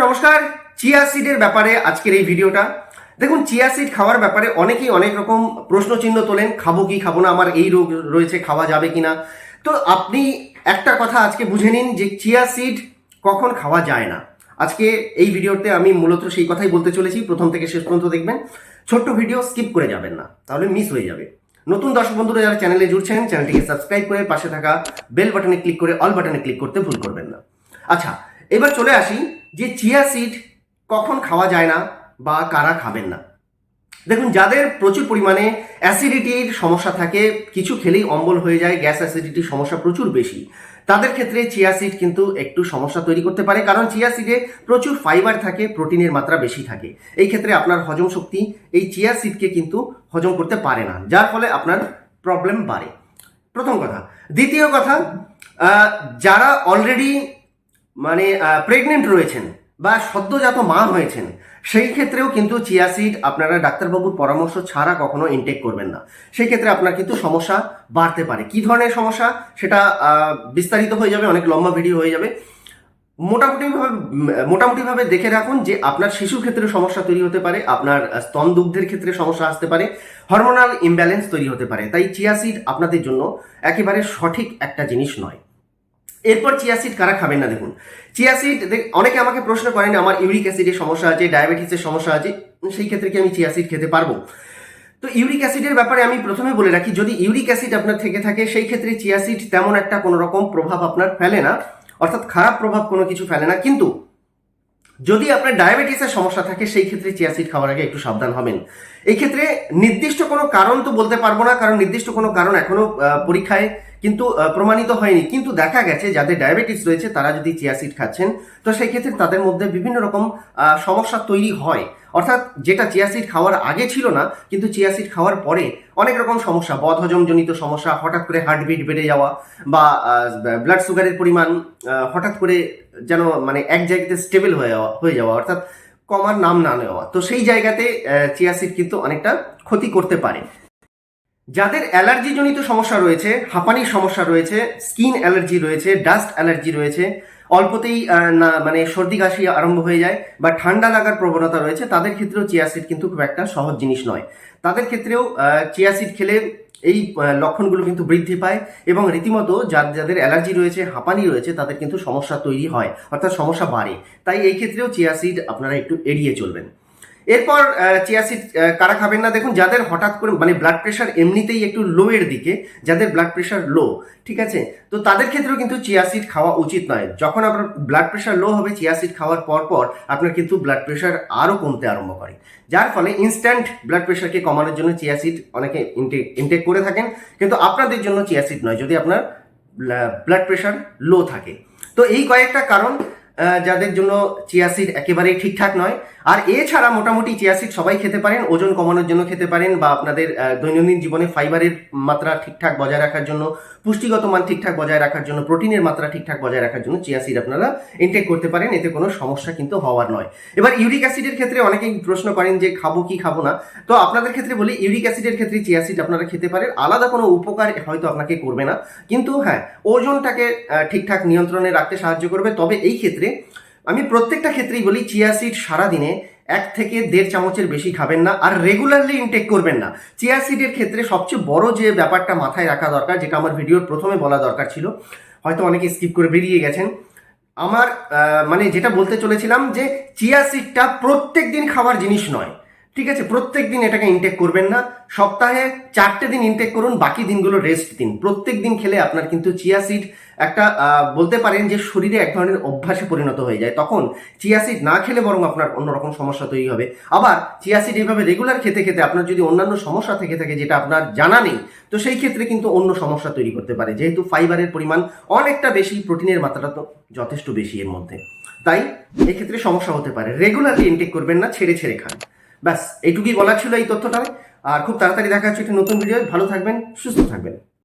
নমস্কার। চিয়া সিডের ব্যাপারে আজকের এই ভিডিওটা। দেখুন, চিয়া সিড খাওয়ার ব্যাপারে অনেকেই অনেক রকম প্রশ্নচিহ্ন তোলেন, খাব কি, খাব না, আমার এই রোগ রয়েছে, খাওয়া যাবে কি না তো আপনি একটা কথা আজকে বুঝে নিন যে চিয়া সিড কখন খাওয়া যায় না। আজকে এই ভিডিওতে আমি মূলত সেই কথাই বলতে চলেছি, প্রথম থেকে শেষ পর্যন্ত দেখবেন। ছোট্ট ভিডিও স্কিপ করে যাবেন না, তাহলে মিস হয়ে যাবে। নতুন দর্শক বন্ধুরা যারা চ্যানেলে জুড়ছেন, চ্যানেলটিকে সাবস্ক্রাইব করে পাশে থাকা বেল বাটনে ক্লিক করে অল বাটনে ক্লিক করতে ভুল করবেন না। আচ্ছা এবার চলে আসি যে চিয়া সিড কখন খাওয়া যায় না বা কারা খাবেন না। দেখুন, যাদের প্রচুর পরিমাণে অ্যাসিডিটির সমস্যা থাকে, কিছু খেলেই অম্বল হয়ে যায় গ্যাস অ্যাসিডিটির সমস্যা প্রচুর বেশি। তাদের ক্ষেত্রে চিয়া সিড কিন্তু একটু সমস্যা তৈরি করতে পারে, কারণ চিয়া সিডে প্রচুর ফাইবার থাকে প্রোটিনের মাত্রা বেশি থাকে। এই ক্ষেত্রে আপনার হজম শক্তি এই চিয়া সিডকে কিন্তু হজম করতে পারে না, যার ফলে আপনার প্রবলেম বাড়ে। প্রথম কথা। দ্বিতীয় কথা যারা অলরেডি মানে প্রেগনেন্ট রয়েছেন বা সদ্যজাত মা হয়েছেন, সেই ক্ষেত্রেও কিন্তু চিয়া সিড আপনারা ডাক্তারবাবুর পরামর্শ ছাড়া কখনো ইনটেক করবেন না। সেই ক্ষেত্রে আপনার কিন্তু সমস্যা বাড়তে পারে। কি ধরনের সমস্যা? সেটা বিস্তারিত হয়ে যাবে, অনেক লম্বা ভিডিও হয়ে যাবে। মোটামুটিভাবে মোটামুটিভাবে দেখে রাখুন যে আপনার শিশুর ক্ষেত্রে সমস্যা তৈরি হতে পারে, আপনার স্তন দুগ্ধের ক্ষেত্রে সমস্যা আসতে পারে হরমোনাল ইমব্যালেন্স তৈরি হতে পারে। তাই চিয়া সিড আপনাদের জন্য একেবারে সঠিক একটা জিনিস নয়। এরপর চিয়া সিড কারা খাবেন না দেখুন। চিয়া সিড অনেকে আমাকে প্রশ্ন করেন আমার ইউরিক অ্যাসিডের সমস্যা আছে ডায়াবেটিসের সমস্যা আছে সেই ক্ষেত্রে কি আমি চিয়া সিড খেতে পারব? তো ইউরিক অ্যাসিডের ব্যাপারে আমি প্রথমে বলে রাখি যদি ইউরিক অ্যাসিড আপনার থেকে থাকে সেই ক্ষেত্রে চিয়া সিড তেমন একটা কোনো রকম প্রভাব আপনার ফেলে না। অর্থাৎ খারাপ প্রভাব কোনো কিছু ফেলে না। কিন্তু যদি আপনার ডায়াবেটিসের সমস্যা থাকে সেই ক্ষেত্রে চিয়া সিড খাওয়ার আগে একটু সাবধান হবেন। এই ক্ষেত্রে নির্দিষ্ট কোনো কারণ তো বলতে পারব না কারণ নির্দিষ্ট কোনো কারণ এখনও আহ, পরীক্ষায় কিন্তু প্রমাণিত হয়নি। কিন্তু দেখা গেছে, যাদের ডায়াবেটিস রয়েছে, তারা যদি চিয়া সিড খাচ্ছেন, তো সেই ক্ষেত্রে তাদের মধ্যে বিভিন্ন রকম সমস্যা তৈরি হয়। অর্থাৎ যেটা চিয়া সিড খাওয়ার আগে ছিল না, কিন্তু চিয়া সিড খাওয়ার পরে অনেক রকম সমস্যা, বদহজমজনিত সমস্যা, হঠাৎ করে হার্টবিট বেড়ে যাওয়া বা ব্লাড সুগারের পরিমাণ হঠাৎ করে যেন মানে এক জায়গাতে স্টেবল হয়ে যাওয়া হয়ে যাওয়া, অর্থাৎ কমার নাম না নেওয়া। তো সেই জায়গাতে চিয়া সিড কিন্তু অনেকটা ক্ষতি করতে পারে। যাদের অ্যালার্জিজনিত সমস্যা রয়েছে, হাঁপানির সমস্যা রয়েছে, স্কিন অ্যালার্জি রয়েছে, ডাস্ট অ্যালার্জি রয়েছে, অল্পতেই না মানে সর্দি কাশি আরম্ভ হয়ে যায় বা ঠান্ডা লাগার প্রবণতা রয়েছে, তাদের ক্ষেত্রেও চিয়াসিড কিন্তু খুব একটা সহজ জিনিস নয়। তাদের ক্ষেত্রেও চিয়াসিড খেলে এই লক্ষণগুলো কিন্তু বৃদ্ধি পায় এবং রীতিমতো যার, যাদের অ্যালার্জি রয়েছে, হাঁপানি রয়েছে, তাদের কিন্তু সমস্যা তৈরি হয়, অর্থাৎ সমস্যা বাড়ে। তাই এই ক্ষেত্রেও চিয়াসিড আপনারা একটু এড়িয়ে চলবেন। এরপর চিয়াসিড কারা খাবেন না? দেখুন, যাদের হঠাৎ করে মানে ব্লাড প্রেশার এমনিতেই একটু লো এর দিকে, যাদের ব্লাড প্রেশার লো ঠিক আছে? তো তাদের ক্ষেত্রেও কিন্তু চিয়াসিড খাওয়া উচিত নয়। যখন আপনার ব্লাড প্রেশার লো হবে চিয়াসিড খাওয়ার পর পর আপনার কিন্তু ব্লাড প্রেশার আরও কমতে আরম্ভ করে। যার ফলে ইনস্ট্যান্ট ব্লাড প্রেশারকে কমানোর জন্য চিয়াসিড অনেকে ইনটেক ইনটেক করে থাকেন। কিন্তু আপনাদের জন্য চিয়াসিড নয়, যদি আপনার ব্লাড প্রেশার লো থাকে। তো এই কয়েকটা কারণ যাদের জন্য চিয়াসিড একেবারেই ঠিকঠাক নয়। আর এছাড়া মোটামুটি চিয়াসিড সবাই খেতে পারেন, ওজন কমানোর জন্য খেতে পারেন বা আপনাদের দৈনন্দিন জীবনে ফাইবারের মাত্রা ঠিকঠাক বজায় রাখার জন্য, পুষ্টিগত মান ঠিকঠাক বজায় রাখার জন্য, প্রোটিনের মাত্রা ঠিকঠাক বজায় রাখার জন্য চিয়াসিড আপনারা ইনটেক করতে পারেন, এতে কোনো সমস্যা কিন্তু হওয়ার নয়। এবার ইউরিক অ্যাসিডের ক্ষেত্রে অনেকেই প্রশ্ন করেন যে খাব কি খাব না? তো আপনাদের ক্ষেত্রে বলি ইউরিক অ্যাসিডের ক্ষেত্রে চিয়াসিড আপনারা খেতে পারেন, আলাদা কোনো উপকার হয়তো আপনাকে করবে না। কিন্তু হ্যাঁ ওজনটাকে ঠিকঠাক নিয়ন্ত্রণে রাখতে সাহায্য করবে, তবে এই ক্ষেত্রে আমি প্রত্যেকটা ক্ষেত্রেই বলি, চিয়া সিড সারাদিনে এক থেকে দেড় চামচের বেশি খাবেন না আর রেগুলারলি ইনটেক করবেন না। চিয়া সিডের ক্ষেত্রে সবচেয়ে বড় যে ব্যাপারটা মাথায় রাখা দরকার, যেটা আমার ভিডিওর প্রথমে বলা দরকার ছিল, হয়তো অনেকে স্কিপ করে বেরিয়ে গেছেন। আমার মানে যেটা বলতে চলেছিলাম যে, চিয়া সিডটা প্রত্যেক দিন খাওয়ার জিনিস নয়। ঠিক আছে, প্রত্যেক দিন এটাকে ইনটেক করবেন না। সপ্তাহে চারটে দিন ইনটেক করুন, বাকি দিনগুলো রেস্ট দিন। প্রত্যেক দিন খেলে আপনার কিন্তু চিয়া সিড একটা বলতে পারেন যে শরীরে এক ধরনের অভ্যাসে পরিণত হয়ে যায়। তখন চিয়া সিড না খেলে বরং আপনার অন্যরকম সমস্যা তৈরি হবে। আবার চিয়া সিড এইভাবে রেগুলার খেতে খেতে আপনার যদি অন্যান্য সমস্যা থেকে থাকে যেটা আপনার জানা নেই, তো সেই ক্ষেত্রে কিন্তু অন্য সমস্যা তৈরি করতে পারে। যেহেতু ফাইবারের পরিমাণ অনেকটা বেশি প্রোটিনের মাত্রাটা তো যথেষ্ট বেশি এর মধ্যে। তাই এক্ষেত্রে সমস্যা হতে পারে। রেগুলারলি ইনটেক করবেন না, ছেড়ে ছেড়ে খান। ব্যাস, এইটুকুই বলার ছিল এই তথ্যটা। আর খুব তাড়াতাড়ি দেখা হচ্ছে একটি নতুন ভিডিও ভালো থাকবেন, সুস্থ থাকবেন।